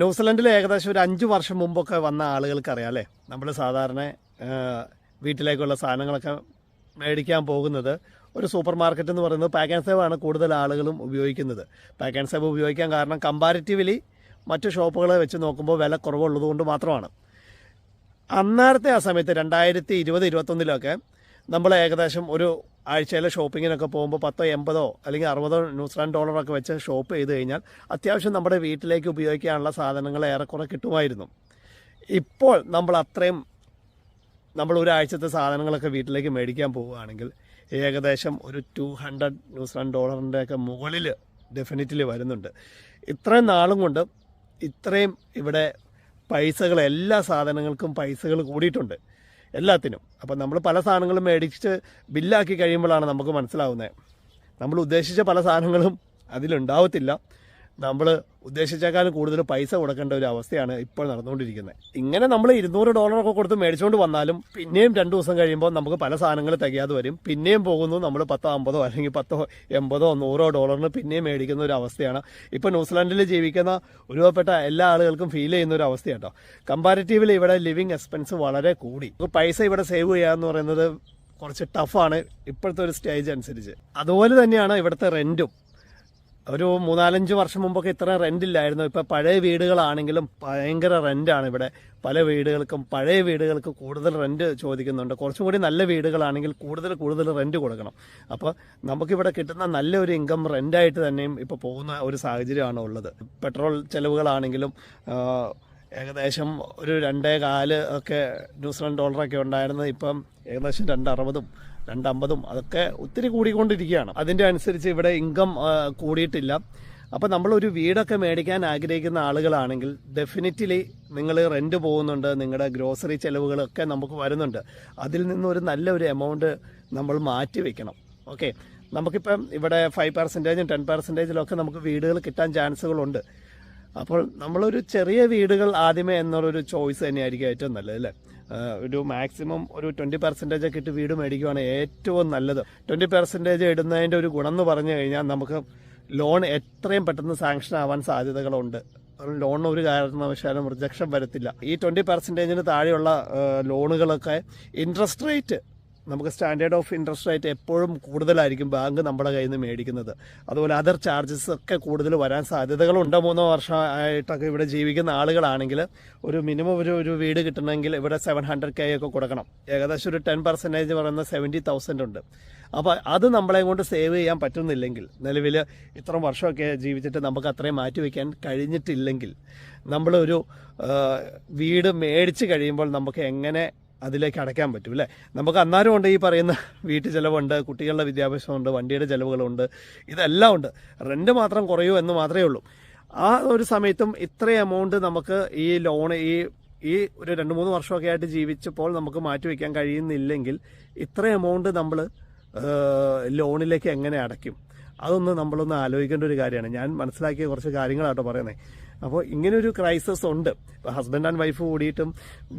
ന്യൂസിലൻഡിൽ ഏകദേശം ഒരു അഞ്ച് വർഷം മുമ്പൊക്കെ വന്ന ആളുകൾക്ക് അറിയാം അല്ലേ? നമ്മൾ സാധാരണ വീട്ടിലേക്കുള്ള സാധനങ്ങളൊക്കെ മേടിക്കാൻ പോകുന്നത് ഒരു സൂപ്പർ മാർക്കറ്റ് എന്ന് പറയുന്നത് പാക്ക് ആൻഡ് സേവ് ആണ് കൂടുതൽ ആളുകളും ഉപയോഗിക്കുന്നത്. പാക്ക് ആൻഡ് സേവ് ഉപയോഗിക്കാൻ കാരണം കമ്പാരിറ്റീവ്ലി മറ്റു ഷോപ്പുകളെ വെച്ച് നോക്കുമ്പോൾ വില കുറവുള്ളതുകൊണ്ട് മാത്രമാണ്. അന്നേരത്തെ ആ സമയത്ത് രണ്ടായിരത്തി ഇരുപത് ഇരുപത്തൊന്നിലൊക്കെ നമ്മൾ ഏകദേശം ഒരു ആഴ്ചയിലെ ഷോപ്പിങ്ങിനൊക്കെ പോകുമ്പോൾ പത്തോ എൺപതോ അല്ലെങ്കിൽ അറുപതോ ന്യൂസിലാൻഡ് ഡോളറൊക്കെ വെച്ച് ഷോപ്പ് ചെയ്ത് കഴിഞ്ഞാൽ അത്യാവശ്യം നമ്മുടെ വീട്ടിലേക്ക് ഉപയോഗിക്കാനുള്ള സാധനങ്ങൾ ഏറെക്കുറെ കിട്ടുമായിരുന്നു. ഇപ്പോൾ നമ്മൾ അത്രയും നമ്മൾ ഒരാഴ്ചത്തെ സാധനങ്ങളൊക്കെ വീട്ടിലേക്ക് മേടിക്കാൻ പോവുകയാണെങ്കിൽ ഏകദേശം ഒരു ടു ഹൺഡ്രഡ് ന്യൂസിലാൻഡ് ഡോളറിന്റെയൊക്കെ മുകളിൽ ഡെഫിനറ്റ്ലി വരുന്നുണ്ട്. ഇത്രയും നാളും കൊണ്ട് ഇത്രയും ഇവിടെ പൈസകൾ എല്ലാ സാധനങ്ങൾക്കും പൈസകൾ കൂടിയിട്ടുണ്ട്. എല്ലാത്തിനും. അപ്പം നമ്മൾ പല സാധനങ്ങളും മേടിച്ച് ബില്ലാക്കി കഴിയുമ്പോഴാണ് നമുക്ക് മനസ്സിലാവുന്നത്. നമ്മൾ ഉദ്ദേശിച്ച പല സാധനങ്ങളും അതിലുണ്ടാവത്തില്ല. നമ്മൾ ഉദ്ദേശിച്ചേക്കാളും കൂടുതൽ പൈസ കൊടുക്കേണ്ട ഒരു അവസ്ഥയാണ് ഇപ്പോൾ നടന്നുകൊണ്ടിരിക്കുന്നത്. ഇങ്ങനെ നമ്മൾ ഇരുന്നൂറ് ഡോളറൊക്കെ കൊടുത്ത് മേടിച്ചുകൊണ്ട് വന്നാലും പിന്നെയും രണ്ട് ദിവസം കഴിയുമ്പോൾ നമുക്ക് പല സാധനങ്ങൾ തികയാതെ വരും. പിന്നെയും പോകുന്നു നമ്മൾ പത്തോ അമ്പതോ അല്ലെങ്കിൽ പത്തോ എൺപതോ നൂറോ ഡോളറിന് പിന്നെയും മേടിക്കുന്ന ഒരു അവസ്ഥയാണ്. ഇപ്പോൾ ന്യൂസിലാൻഡിൽ ജീവിക്കുന്ന ഒരുപാട് എല്ലാ ആളുകൾക്കും ഫീൽ ചെയ്യുന്ന ഒരു അവസ്ഥയാണ് കേട്ടോ കമ്പാരിറ്റീവ്ലി ഇവിടെ ലിവിങ് എക്സ്പെൻസ് വളരെ കൂടി. പൈസ ഇവിടെ സേവ് ചെയ്യുക എന്ന് പറയുന്നത് കുറച്ച് ടഫാണ് ഇപ്പോഴത്തെ ഒരു സ്റ്റേജ് അനുസരിച്ച്. അതുപോലെ തന്നെയാണ് ഇവിടുത്തെ റെന്റും ഒരു മൂന്നാലഞ്ച് വർഷം മുമ്പൊക്കെ ഇത്ര റെന്റ് ഇല്ലായിരുന്നു. ഇപ്പൊ പഴയ വീടുകളാണെങ്കിലും ഭയങ്കര റെന്റാണ് ഇവിടെ. പല വീടുകൾക്കും പഴയ വീടുകൾക്ക് കൂടുതൽ റെന്റ് ചോദിക്കുന്നുണ്ട്. കുറച്ചും കൂടി നല്ല വീടുകളാണെങ്കിൽ കൂടുതൽ കൂടുതൽ റെന്റ് കൊടുക്കണം. അപ്പോൾ നമുക്കിവിടെ കിട്ടുന്ന നല്ലൊരു ഇൻകം റെന്റായിട്ട് തന്നെയും ഇപ്പോൾ പോകുന്ന ഒരു സാഹചര്യമാണ് ഉള്ളത്. പെട്രോൾ ചെലവുകളാണെങ്കിലും ഏകദേശം ഒരു രണ്ടേ കാൽ ഒക്കെ ന്യൂസിലാൻഡ് ഡോളറൊക്കെ ഉണ്ടായിരുന്നത് ഇപ്പം ഏകദേശം രണ്ടറുപതും രണ്ടമ്പതും അതൊക്കെ ഒത്തിരി കൂടിക്കൊണ്ടിരിക്കുകയാണ്. അതിന്റെ അനുസരിച്ച് ഇവിടെ ഇൻകം കൂടിയിട്ടില്ല. അപ്പോൾ നമ്മളൊരു വീടൊക്കെ മേടിക്കാൻ ആഗ്രഹിക്കുന്ന ആളുകളാണെങ്കിൽ ഡെഫിനറ്റ്ലി നിങ്ങൾ റെന്റ് പോകുന്നുണ്ട് നിങ്ങളുടെ ഗ്രോസറി ചിലവുകളൊക്കെ നമുക്ക് വരുന്നുണ്ട്. അതിൽ നിന്നൊരു നല്ലൊരു എമൗണ്ട് നമ്മൾ മാറ്റി വെക്കണം. ഓക്കെ നമുക്കിപ്പം ഇവിടെ ഫൈവ് പെർസെന്റേജും ടെൻ പെർസെന്റേജിലൊക്കെ നമുക്ക് വീടുകൾ കിട്ടാൻ ചാൻസുകളുണ്ട്. അപ്പോൾ നമ്മളൊരു ചെറിയ വീടുകൾ ആദ്യമേ എന്നുള്ളൊരു ചോയ്സ് തന്നെയായിരിക്കും ഏറ്റവും നല്ലത് അല്ലേ? ഒരു മാക്സിമം ഒരു ട്വന്റി പെർസെന്റേജ് ഒക്കെ ഇട്ട് വീട് മേടിക്കുവാണ് ഏറ്റവും നല്ലത്. ട്വന്റി പെർസെന്റേജ് ഇടുന്നതിന്റെ ഒരു ഗുണം എന്ന് പറഞ്ഞു കഴിഞ്ഞാൽ നമുക്ക് ലോൺ എത്രയും പെട്ടെന്ന് സാങ്ഷൻ ആവാൻ സാധ്യതകളുണ്ട്. ലോണിന് ഒരു കാരണവശാലും റിജക്ഷൻ വരത്തില്ല. ഈ ട്വന്റി പെർസെന്റേജിന് താഴെയുള്ള ലോണുകളൊക്കെ ഇൻട്രസ്റ്റ് റേറ്റ് നമുക്ക് സ്റ്റാൻഡേർഡ് ഓഫ് ഇൻട്രസ്റ്റ് റേറ്റ് എപ്പോഴും കൂടുതലായിരിക്കും ബാങ്ക് നമ്മുടെ കയ്യിൽ നിന്ന് മേടിക്കുന്നത്. അതുപോലെ അതർ ചാർജസ് ഒക്കെ കൂടുതൽ വരാൻ സാധ്യതകളുണ്ട് മൂന്നോ വർഷമായിട്ടൊക്കെ ഇവിടെ ജീവിക്കുന്ന ആളുകളാണെങ്കിൽ ഒരു മിനിമം ഒരു ഒരു വീട് കിട്ടണമെങ്കിൽ ഇവിടെ സെവൻ ഹൺഡ്രഡ് കെ ഒക്കെ കൊടുക്കണം. ഏകദേശം ഒരു ടെൻ പെർസെന്റേജ് പറയുന്ന സെവന്റി തൗസൻഡ് ഉണ്ട്. അപ്പോൾ അത് നമ്മളെ കൊണ്ട് സേവ് ചെയ്യാൻ പറ്റുന്നില്ലെങ്കിൽ നിലവിൽ ഇത്ര വർഷമൊക്കെ ജീവിച്ചിട്ട് നമുക്ക് അത്രയും മാറ്റി വയ്ക്കാൻ കഴിഞ്ഞിട്ടില്ലെങ്കിൽ നമ്മളൊരു വീട് മേടിച്ച് കഴിയുമ്പോൾ നമുക്ക് എങ്ങനെ അതിലേക്ക് അടയ്ക്കാൻ പറ്റും അല്ലേ? നമുക്ക് അന്നാരും ഉണ്ട് ഈ പറയുന്ന വീട്ടു ചിലവുണ്ട് കുട്ടികളുടെ വിദ്യാഭ്യാസമുണ്ട് വണ്ടിയുടെ ചിലവുകളുണ്ട് ഇതെല്ലാം ഉണ്ട്. റെന്റ് മാത്രം കുറയൂ എന്ന് മാത്രമേ ഉള്ളൂ. ആ ഒരു സമയത്തും ഇത്ര എമൗണ്ട് നമുക്ക് ഈ ലോൺ ഈ ഈ ഒരു രണ്ട് മൂന്ന് വർഷമൊക്കെ ആയിട്ട് ജീവിച്ചപ്പോൾ നമുക്ക് മാറ്റി വയ്ക്കാൻ കഴിയുന്നില്ലെങ്കിൽ ഇത്ര എമൗണ്ട് നമ്മൾ ലോണിലേക്ക് എങ്ങനെ അടയ്ക്കും? അതൊന്ന് നമ്മളൊന്ന് ആലോചിക്കേണ്ട ഒരു കാര്യമാണ്. ഞാൻ മനസ്സിലാക്കിയ കുറച്ച് കാര്യങ്ങളാട്ടോ പറയുന്നത് അപ്പോൾ ഇങ്ങനെ ഒരു ക്രൈസിസ് ഉണ്ട് ഹസ്ബൻഡ് ആൻഡ് വൈഫ് കൂടിയിട്ടും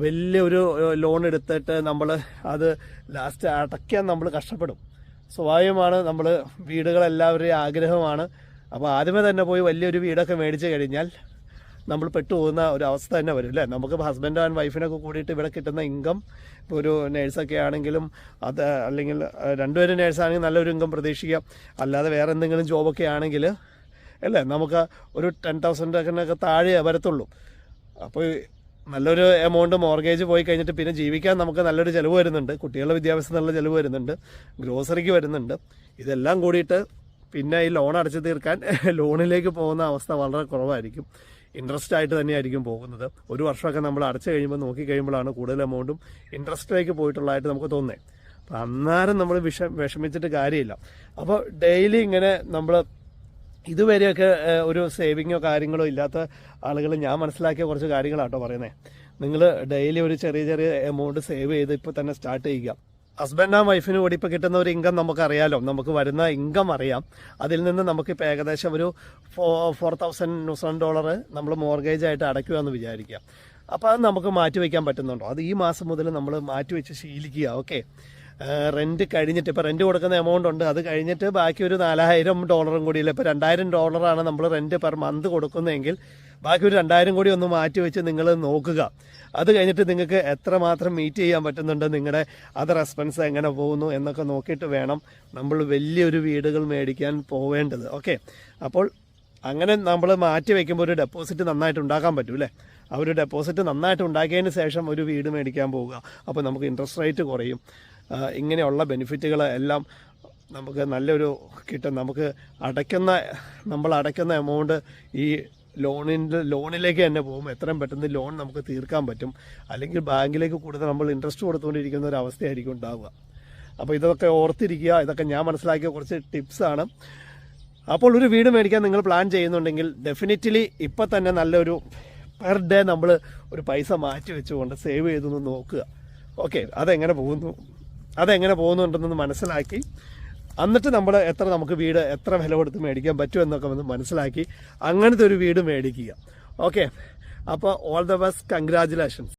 വലിയൊരു ലോൺ എടുത്തിട്ട് നമ്മൾ അത് ലാസ്റ്റ് അടയ്ക്കാൻ നമ്മൾ കഷ്ടപ്പെടും. സ്വാഭാവികമാണ് നമ്മൾ വീടുകളെല്ലാവരുടെയും ആഗ്രഹമാണ്. അപ്പോൾ ആദ്യമേ തന്നെ പോയി വലിയൊരു വീടൊക്കെ മേടിച്ച് കഴിഞ്ഞാൽ നമ്മൾ പെട്ടുപോകുന്ന ഒരു അവസ്ഥ തന്നെ വരും അല്ലേ? നമുക്ക് ഹസ്ബൻഡ് ആൻഡ് വൈഫിനൊക്കെ കൂടിയിട്ട് ഇവിടെ കിട്ടുന്ന ഇൻകം ഒരു നേഴ്സൊക്കെ ആണെങ്കിലും അത് അല്ലെങ്കിൽ രണ്ടുപേരും നേഴ്സാണെങ്കിൽ നല്ലൊരു ഇൻകം പ്രതീക്ഷിക്കാം. അല്ലാതെ വേറെ എന്തെങ്കിലും ജോബൊക്കെ ആണെങ്കിൽ അല്ലേ? നമുക്ക് ഒരു ടെൻ തൗസൻഡൊക്കെ താഴെ വരത്തുള്ളൂ. അപ്പോൾ നല്ലൊരു എമൗണ്ട് മോർഗേജ് പോയി കഴിഞ്ഞിട്ട് പിന്നെ ജീവിക്കാൻ നമുക്ക് നല്ലൊരു ചിലവ് വരുന്നുണ്ട്. കുട്ടികളുടെ വിദ്യാഭ്യാസം നല്ല ചിലവ് വരുന്നുണ്ട്. ഗ്രോസറിക്ക് വരുന്നുണ്ട്. ഇതെല്ലാം കൂടിയിട്ട് പിന്നെ ഈ ലോൺ അടച്ചു തീർക്കാൻ ലോണിലേക്ക് പോകുന്ന അവസ്ഥ വളരെ കുറവായിരിക്കും. ഇൻട്രസ്റ്റ് ആയിട്ട് തന്നെയായിരിക്കും പോകുന്നത്. ഒരു വർഷമൊക്കെ നമ്മൾ അടച്ചു കഴിയുമ്പോൾ നോക്കി കഴിയുമ്പോഴാണ് കൂടുതൽ എമൗണ്ടും ഇൻട്രസ്റ്റിലേക്ക് പോയിട്ടുള്ളതായിട്ട് നമുക്ക് തോന്നുന്നത് അപ്പം അന്നേരം നമ്മൾ വിഷ വിഷമിച്ചിട്ട് കാര്യമില്ല. അപ്പോൾ ഡെയിലി ഇങ്ങനെ നമ്മൾ ഇതുവരെയൊക്കെ ഒരു സേവിങ്ങോ കാര്യങ്ങളോ ഇല്ലാത്ത ആളുകൾ ഞാൻ മനസ്സിലാക്കിയ കുറച്ച് കാര്യങ്ങളാട്ടോ പറയുന്നത് നിങ്ങൾ ഡെയിലി ഒരു ചെറിയ ചെറിയ എമൗണ്ട് സേവ് ചെയ്ത് ഇപ്പോൾ തന്നെ സ്റ്റാർട്ട് ചെയ്യുക. ഹസ്ബൻഡ് ആൻഡ് വൈഫിന് കൂടി ഇപ്പോൾ കിട്ടുന്ന ഒരു ഇൻകം നമുക്കറിയാലോ. നമുക്ക് വരുന്ന ഇൻകം അറിയാം. അതിൽ നിന്ന് നമുക്കിപ്പോൾ ഏകദേശം ഒരു four four thousand New Zealand dollar നമ്മൾ മോർഗേജ് ആയിട്ട് അടയ്ക്കുക എന്ന് വിചാരിക്കുക അപ്പോൾ അത് നമുക്ക് മാറ്റി വയ്ക്കാൻ പറ്റുന്നുണ്ടോ? അത് ഈ മാസം മുതൽ നമ്മൾ മാറ്റി വെച്ച് ശീലിക്കുക ഓക്കെ റെന്റ് കഴിഞ്ഞിട്ട് ഇപ്പോൾ റെന്റ് കൊടുക്കുന്ന എമൗണ്ട് ഉണ്ട്. അത് കഴിഞ്ഞിട്ട് ബാക്കി ഒരു നാലായിരം ഡോളറും കൂടി ഇപ്പോൾ രണ്ടായിരം ഡോളറാണ് നമ്മൾ റെന്റ് പെർ മന്ത് കൊടുക്കുന്നതെങ്കിൽ ബാക്കി ഒരു രണ്ടായിരം കൂടി ഒന്ന് മാറ്റി വെച്ച് നിങ്ങൾ നോക്കുക. അത് കഴിഞ്ഞിട്ട് നിങ്ങൾക്ക് എത്രമാത്രം മീറ്റ് ചെയ്യാൻ പറ്റുന്നുണ്ട് നിങ്ങളുടെ അതർ എക്സ്പെൻസ് എങ്ങനെ പോകുന്നു എന്നൊക്കെ നോക്കിയിട്ട് വേണം നമ്മൾ വലിയൊരു വീടുകൾ മേടിക്കാൻ പോവേണ്ടത്. ഓക്കെ അപ്പോൾ അങ്ങനെ നമ്മൾ മാറ്റി വയ്ക്കുമ്പോൾ ഒരു ഡെപ്പോസിറ്റ് നന്നായിട്ട് ഉണ്ടാക്കാൻ പറ്റും അല്ലേ? ആ ഒരു ഡെപ്പോസിറ്റ് നന്നായിട്ട് ഉണ്ടാക്കിയതിന് ശേഷം ഒരു വീട് മേടിക്കാൻ പോവുക. അപ്പോൾ നമുക്ക് ഇൻട്രസ്റ്റ് റേറ്റ് കുറയും. ഇങ്ങനെയുള്ള ബെനിഫിറ്റുകൾ എല്ലാം നമുക്ക് നല്ലൊരു കിട്ടും. നമുക്ക് അടയ്ക്കുന്ന നമ്മൾ അടയ്ക്കുന്ന എമൗണ്ട് ഈ ലോണിന്റെ ലോണിലേക്ക് തന്നെ പോകും. എത്രയും പെട്ടെന്ന് ലോൺ നമുക്ക് തീർക്കാൻ പറ്റും. അല്ലെങ്കിൽ ബാങ്കിലേക്ക് കൂടുതൽ നമ്മൾ ഇൻട്രസ്റ്റ് കൊടുത്തുകൊണ്ടിരിക്കുന്ന ഒരു അവസ്ഥയായിരിക്കും ഉണ്ടാവുക. അപ്പോൾ ഇതൊക്കെ ഓർത്തിരിക്കുക. ഇതൊക്കെ ഞാൻ മനസ്സിലാക്കിയ കുറച്ച് ടിപ്സാണ് അപ്പോൾ ഒരു വീട് മേടിക്കാൻ നിങ്ങൾ പ്ലാൻ ചെയ്യുന്നുണ്ടെങ്കിൽ ഡെഫിനറ്റ്ലി ഇപ്പം തന്നെ നല്ലൊരു പെർ ഡേ നമ്മൾ ഒരു പൈസ മാറ്റി വെച്ചുകൊണ്ട് സേവ് ചെയ്തൊന്ന് നോക്കുക. ഓക്കെ അതെങ്ങനെ പോകുന്നു? അതെങ്ങനെ പോകുന്നുണ്ടെന്ന് മനസ്സിലാക്കി. എന്നിട്ട് നമ്മൾ എത്ര നമുക്ക് വീട് എത്ര വില കൊടുത്ത് മേടിക്കാൻ പറ്റും എന്നൊക്കെ ഒന്ന് മനസ്സിലാക്കി അങ്ങനത്തെ ഒരു വീട് മേടിക്കുക. ഓക്കെ അപ്പോൾ ഓൾ ദ ബെസ്റ്റ് കൺഗ്രാജുലേഷൻസ്